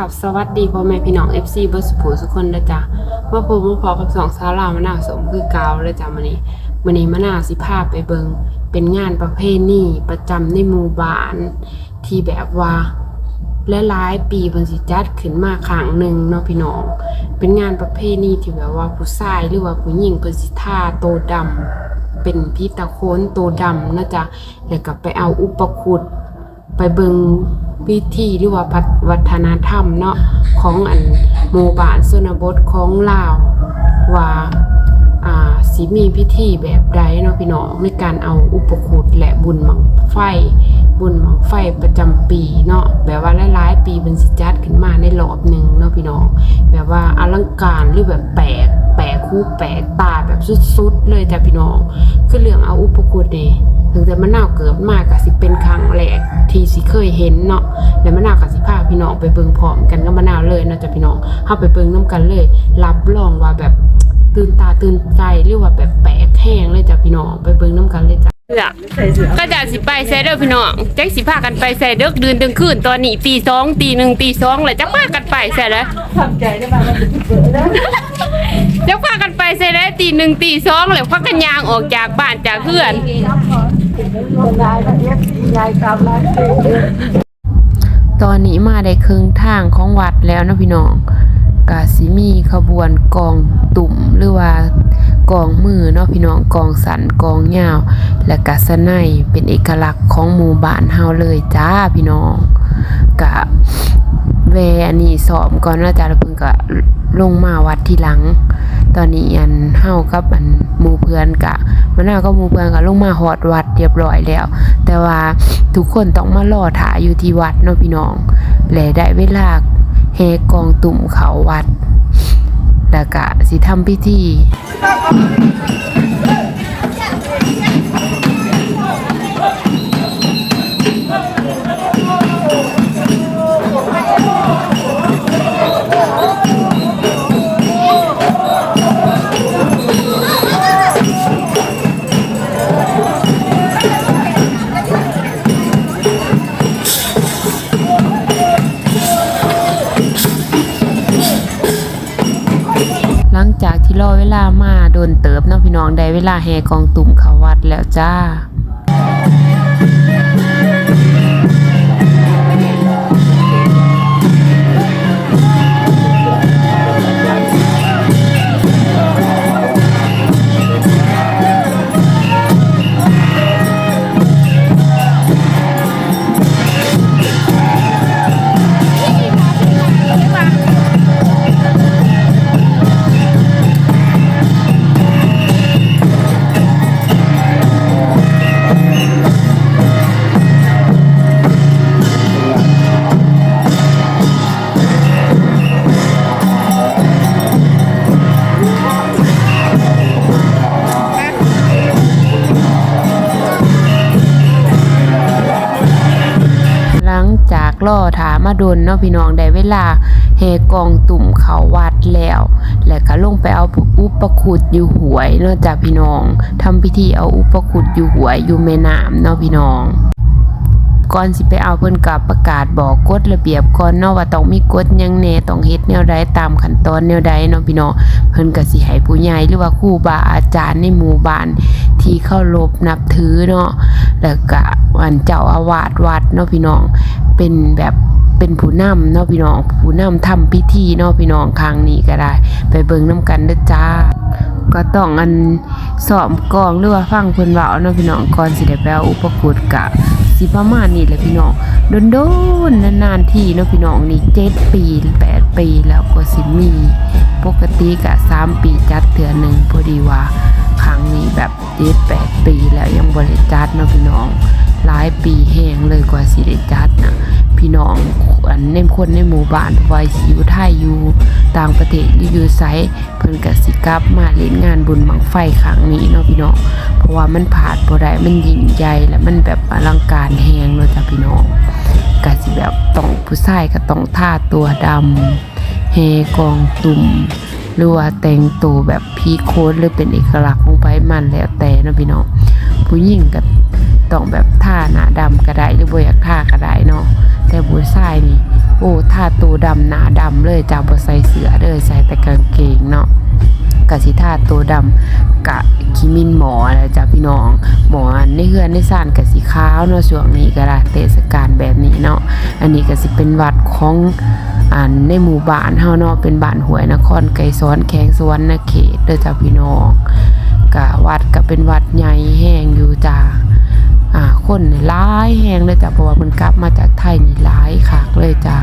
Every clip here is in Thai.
กับสวัสดีพ่อแม่พี่น้อง FC เบอร์สุภูทุกคนนะจ๊ะมาพบมาพอกับสองสาวลาวมะนาวสมคือเกาวเลยจ้ะมื้อนี้มื้อนี้มะนาวสิพาไปเบิงเป็นงานประเพณีประจำในหมู่บ้าน ที่แบบว่าและหลายปีเพิ่นสิจัดขึ้นมาครั้งหนึ่งเนาะพี่น้อง เป็นงานประเพณีที่แบบว่าผู้ชายหรือว่าผู้หญิงเพิ่นสิทาโตดำเป็นพี่ตะโคนโตดำนะจ๊ะแล้วก็ไปเอาอุปคุต ไปเบิงพิธีหรือว่าพัฒวัฒนธรรมเนาะของอันหมู่บ้านชนบทของลาวว่าอ่าสิมีพิธีแบบใดเนาะพี่น้องในการเอาอุปคุตและบุญหมังไฟ บุญหมังไฟประจำปีเนาะแบบว่าหลายๆปีเป็นสิจัดขึ้นมาในรอบหนึ่งเนาะพี่น้องแบบว่าอลังการหรือแบบแปลกแปลกคู่แปลกตาแบบสุดๆเลยจ้ะพี่น้องคือเรื่องเอาอุปคุตนี่ ถึงแต่มะนาวเกิดมากก็สิเป็นครั้งแรกที่สิเคยเห็นเนาะแล้วมะนาวก็สิพาพี่น้องไปเบิ่งพร้อมกันกับมะนาวเลยเนาะจ้ะพี่น้องเฮาไปเบิ่งนํกันเลย รับรองว่าแบบตื่นตาตื่นใจหรือว่าแบบแปลกแห้งเลยจ้ะพี่น้องไปเบิ่งนํกันเลยจ้ะก็จะสิไปใส่เด้อพี่น้องแจักสิพากันไปใส่เด้อเดือนดึงคืนตอนนี้ตีสองตีหนึ่งตีสองเลยจักพากันไปใส่แล้วทำใจได้ไหมมันจะเล้วจักพากันไปใส่แล้วตีหนึ่งตีสองเลยพักกันยางออกจากบ้านจากเพื่อน ยายละเอียดยายกำลังเด็กตอนนี้มาได้ครึ่งทางของวัดแล้วนะพี่น้องกาสิมีขบวนกองตุ่มหรือว่ากองมือเนาะพี่น้องกองสันกองยาว และกาสไนเป็นเอกลักษณ์ของหมู่บ้านเฮาเลยจ้าพี่น้องกะแวอันนี้สอบก่อนนะจ้าแล้วเพิ่นก็ลงมาวัดทีหลัง ตอนนี้อันเฮากับอันหมู่เพื่อนกะมันาก็หมู่เพื่อนกะลงมาหอดวัดเรียบร้อยแล้ว แต่ว่าทุกคนต้องมารอถ่ายอยู่ที่วัดเนาะพี่น้องและได้เวลาเฮกองตุ่มเขาวัดแล้วกะสิทำพิธี องได้เวลาแห่กองตุ่มเขาวัดแล้วจ้า ถาดนเนาะพี่น้องได้เวลาแห่กองตุ่มเขาวัดแล้ว แล้วก็ลงไปเอาอุปคุตอยู่หวยเนาะจากพี่น้องทำพิธีเอาอุปคุตอยู่หวยอยู่แม่น้ำเนาะพี่น้องก่อนสิไปเอาเพิ่นกับประกาศบอกกฎระเบียบก่อนเนาะว่าต้องมีกฎยังแน่ต้องเฮ็ดแนวใดตามขั้นตอนแนวใดเนาะพี่น้องเพิ่นก็สิให้ผู้ใหญ่หรือว่าครูบาอาจารย์ในหมู่บ้านที่เคารพนับถือเนาะแล้วก็วันเจ้าอาวาสวัดเนาะพี่น้องเป็นแบบ เป็นผู้นำเนาะพี่น้องผู้นำทำพิธีเนาะพี่น้องครั้งนี้ก็ได้ ไปเบิ่งนํกันเด้อจ้า ก็ต้องอันสอบกองหรือว่าฟังเพิ่นเว้าเนาะพี่น้องก่อนสิได้ไปเอาอุปกรณ์กะสิประมาณนี้แหละพี่น้องโดนๆนานๆทีเนาะพี่น้องนี่7ปี8ปีแล้วก็สิมี ปกติกะ3ปีจัดเทื่อหนึงพอดีว่าครั้งนี้แบบ7 8ปีแล้วยังบ่ได้จัดเนาะพี่น้องหลายปีแห้งเลยกว่าสิได้จัดนะ พี่น้องอันในคนในหมู่บ้านวัยสิอยู่ไทยอยู่ต่างประเทศอยู่ไสเพิ่นก็สิกลับมาเล่นงานบุญบังไฟครั้งนี้เนาะพี่น้องเพราะว่ามันผานบ่ได้มันยิ่งใหญ่และมันแบบอลังการแฮงเนาะจ้ะพี่น้องก็สิแบบต้องผู้ชายก็ต้องท่าตัวดำเฮกองตุ่มหรือว่าแต่งตัวแบบพีโค้ดหรือเป็นเอกลักษณ์ของไผมันแล้วแต่เนาะพี่น้องผู้หญิงก็ ต้องแบบท่าหน้าดำก็ได้หรือบ่อยากท่าก็ได้เนาะแต่ผู้ชายนี่โอ้ท่าตัวดำหนาดำเลยจ้าบ่ใส่เสื้อเลยใส่แต่กางเกงเนาะกะสิท่าตัวดำกะคิมินหมออะจ้าพี่น้อง หมอนในเฮือนในซ่านกะสีขาวเนาะช่วงนี้ก็ได้เทศกาลแบบนี้เนาะอันนี้ก็สิเป็นวัดของอันในหมู่บ้านเฮาเนาะเป็นบ้านหวยนครไกรสอนแขวงสวรรณเขตเด้อจ้าพี่น้องกะวัดก็เป็นวัดใหญ่แห้งอยู่จ้า อ่าคนนี่หลายแหงเลยจ้ะเพราะว่ามันกลับมาจากไทยนี่หลายคักเลยจ้ะ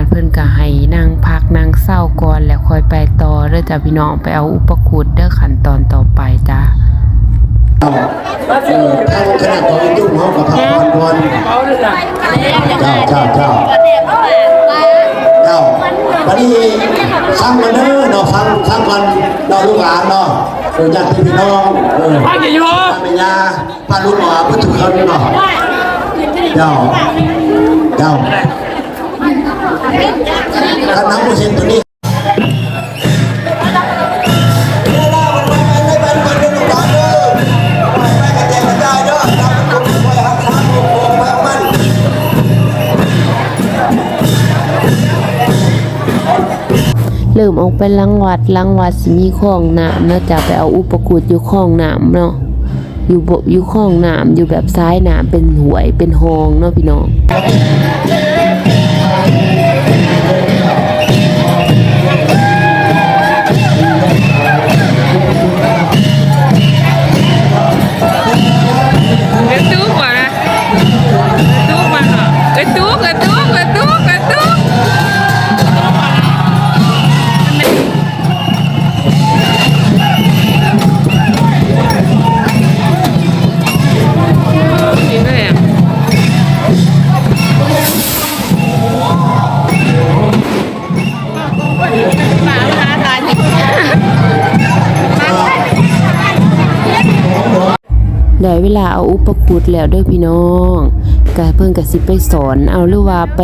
านเพิ่นก็ให้นั่งพักนั่งเศร้าก่อนแล้วค่อยไปต่อเด้อจ้ะพี่น้องไปเอาอุปคุตเด้อขั้นตอนต่อไปจ้าเออทางคณะของอิจุ้งเขาก็ทำวันวันเอาเลยล่ะเจ้าเจ้าเจ้าเจ้าวันนี้ฟังกันเด้อเนาะฟังฟังกันเนาะลูกหลานเนาะโดยญาติพี่น้องเออฟังอย่าอยู่ป้าแม่ยาป้าลูกหลานพุทธคนเนาะเจ้าเจ้า คณะผู้เช่นตัวนี้เริ่มออกไปลังวัดลังวัดสิมีคลองน้ำเนาะจะไปเอาอุปคุตอยู่คลองน้ำเนาะอยู่บอยู่คลองน้ำอยู่แบบซ้ายน้ำเป็นหวยเป็นหองเนาะพี่น้อง เวลาเอาอุปคุตแล้วเด้วยพี่น้องก็เพิ่นก็สิไปสอน เอาหรือว่าไป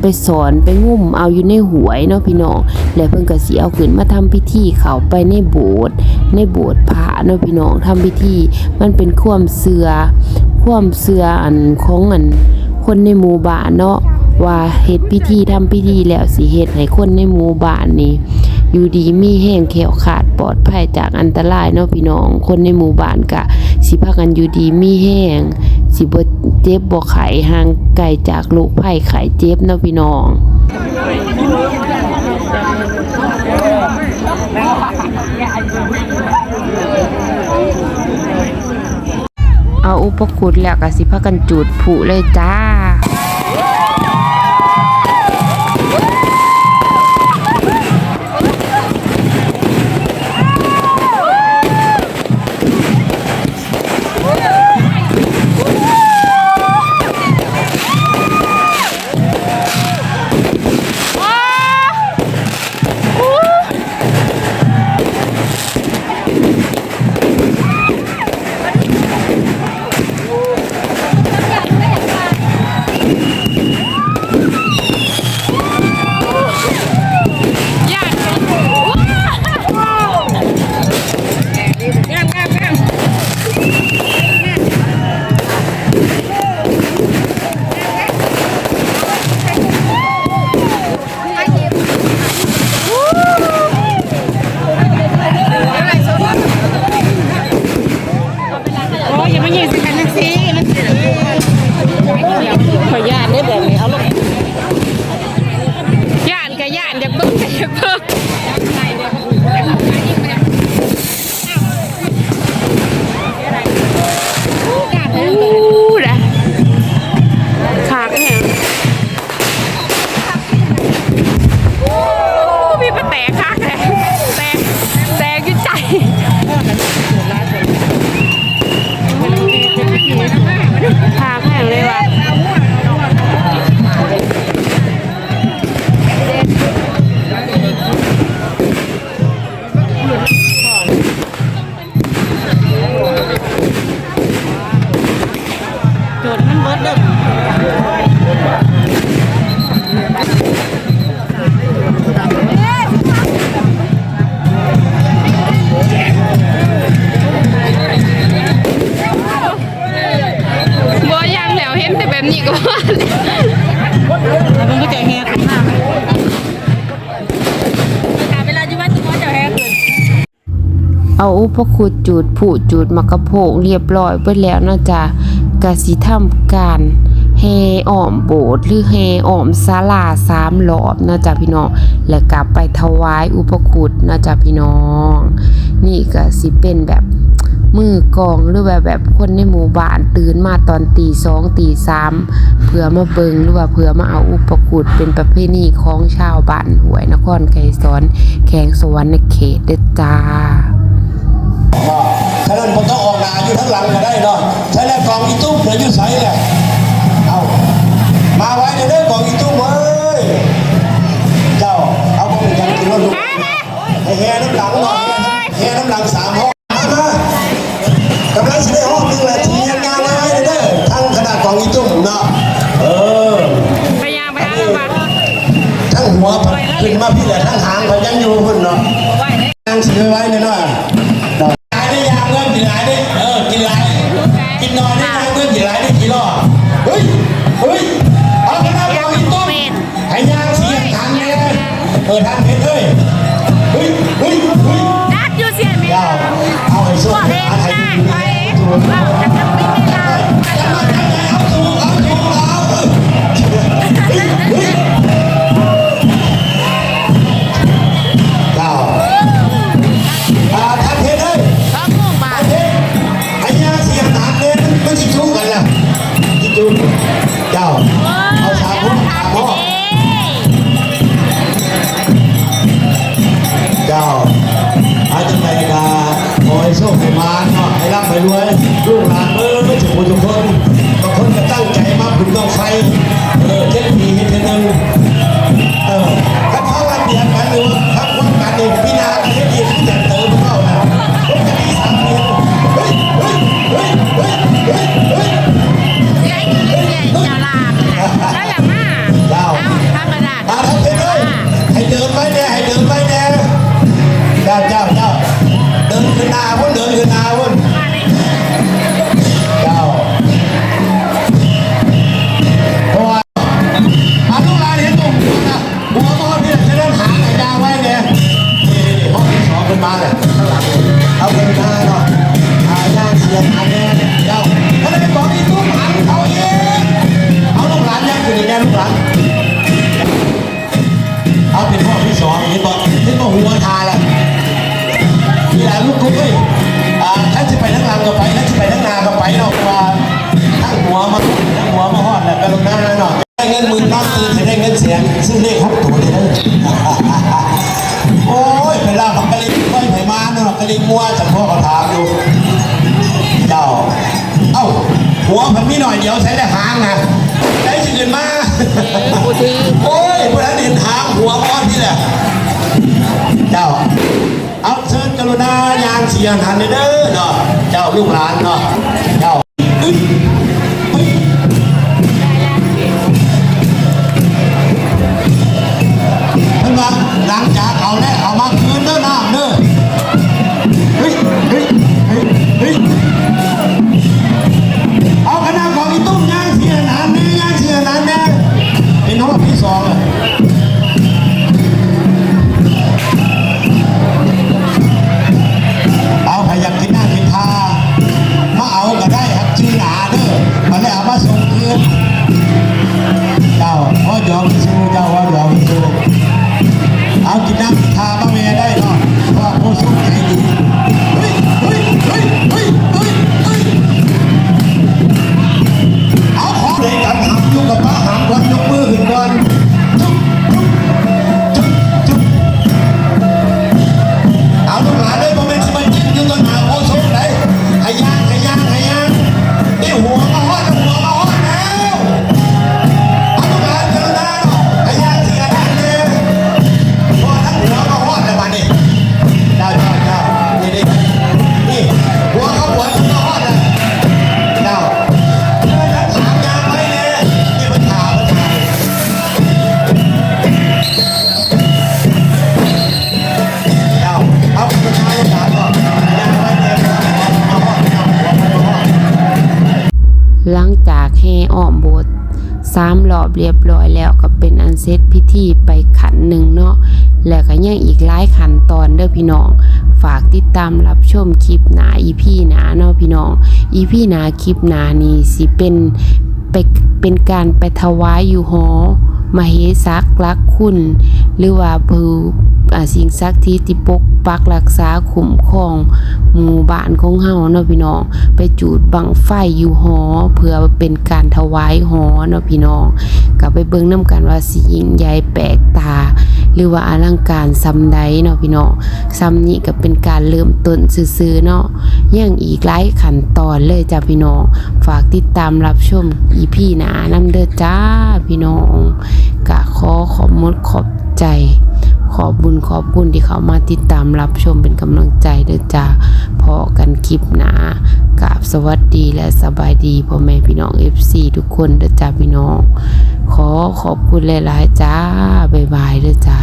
ไปสอนไปงุ่มเอาอยู่ในหวยเนาะพี่น้องแล้วเพิ่นก็สิเอาขึ้นมาทำพิธีเขาไปในโบสถ์ในโบสถ์พระเนาะพี่น้องทำพิธี มันเป็นความเชื่อความเชื่ออันของอันคนในหมู่บ้านเนาะว่าเฮ็ดพิธีทำพิธีแล้วสิเฮ็ดให้คนในหมู่บ้านนี้ อยู่ดีมีแห้งแขวขาดปลอดภัยจากอันตรายเนาะพี่น้อง คนในหมู่บ้านกะ สิพากันอยู่ดีมีแห้ง สิบ่เจ็บบ่ไข้ห่างไกลจากโรคภัยไข้เจ็บเนาะพี่น้องเอาอุปคุตแล้วก็สิพากันจูดผุเลยจ้า นี่กว่าแล้วมันก็จะแห้งมาเอาอุปคุดจูดผูจูดมะกระโพงเรียบร้อยไบิแล้วนะจ๊ะกะสิทำการแห่อ้อมโบสถ์หรือแห่อ้อมศาลาสามรอบนะจ๊ะพี่น้อง และกลับไปถวายอุปคุดนะจ๊ะพี่น้อง นี่ก็สิเป็นแบบ มือกองหรือว่าแบบคนในหมู่บ้านตื่นมาตอนตีสองตีสามเพื่อมาเบิงหรือว่าเพื่อมาเอาอุปคุดเป็นประเพณีของชาวบ้านหวยนครไกรสอนแขงสวรรค์เขตเด้อจ้าฉะนั้นผมต้องออกหนาอยู่ทั้งหลังก็ได้เนาะใช้แล้วกองอีตุ้มเหลืออยู่ใสเลยเอามาไว้ในเรื่องกองอีตุ้มเว้ยเจ้าเอาของเป็นยังกินรถลูกให้แห่น้ำหลังหน่อยแห่น้ำหลังสามห้อง มามากำลังจะได้ห้องหนึงแหละทีมงานมาไว้ในเด้อทั้งขนาดกองอีตุ้มเนาะเออไปยางไปหาบัตรทั้งหัวขึ้นมาพี่แหละทั้งหางเขายังอยู่พุ่นเนาะ ที่สองเห็นบอกเห็นบอกหัวทาล้วมีหลายลูกคุกเฮ้ยอ่าถ้าจะไปทั้งหลังก็ไปถ้าจะไปทั้งนาก็ไปเนาะว่าทั้งหัวมาทั้งหัวมาหอดแล้วก็ลงหน้าเนาะได้เงินหมื่นนอนตื่นจะได้เงินแสนซึ่งเลขหกตัวเลยนะโอ้ยเวลาเขากระลิงไม่ไผ่มาเนาะกระลิงมัวจากพ่อเขาถามอยู่เจ้าเอ้าหัวผมมีหน่อยเดียวใช้แต่หางนะได้สิเงินมา กูทีโอ้ยพระดินทางหัวก้อนนี่แหละ เจ้า เอาเชิญกรุณายางเสียงหันเด้อเนาะ เจ้าลูกหลานเนาะ เจ้าอึ๊ยอึ๊ยเห็นปะหลังจากเอาแล้วเอามาคืนเด้อน้ำเด้อ สามรอบเรียบร้อยแล้วก็เป็นอันเสร็จพิธีไปขันหนึ่งเนาะแล้วก็ยังอีกหลายขันตอนเด้อพี่น้อง ฝากติดตามรับชมคลิปหนาอีพี่หนาเนาะพี่น้องอีพี่หนาคลิปหนานี่สิเป็นไปเป็นการไปถวายอยู่หอมเหสักรักคุณ หรือว่าผู้ สิ่งศักดิ์สิทธิ์ที่ปกปักรักษาคุ้มครองหมู่บ้านของเฮาเนาะพี่น้อง ไปจูดบังไฟอยู่หอ เพื่อเป็นการถวายหอเนาะพี่น้องก็ไปเบิ่งนํกันว่าสิยิ่งใหญ่แปลกตา หรือว่าอลังการซำใดเนาะพี่น้องซำนี้ก็เป็นการเริ่มต้นซื่อๆเนาะยังอีกหลายขั้นตอนเลยจ้าพี่น้อง ฝากติดตามรับชมอีพี่หนานำเด้อจ้าพี่น้องกะขอขอบมดขอบใจ ขอบบุญขอบคุณที่เขามาติดตามรับชมเป็นกำลังใจเด้อจ้าพอกันคลิปหนากราบสวัสดีและสบายดีพ่อแม่พี่น้อง FC ทุกคนเด้อจ้าพี่น้อง ขอขอบคุณหลายๆจ้าบ๊ายบายเด้อจ้า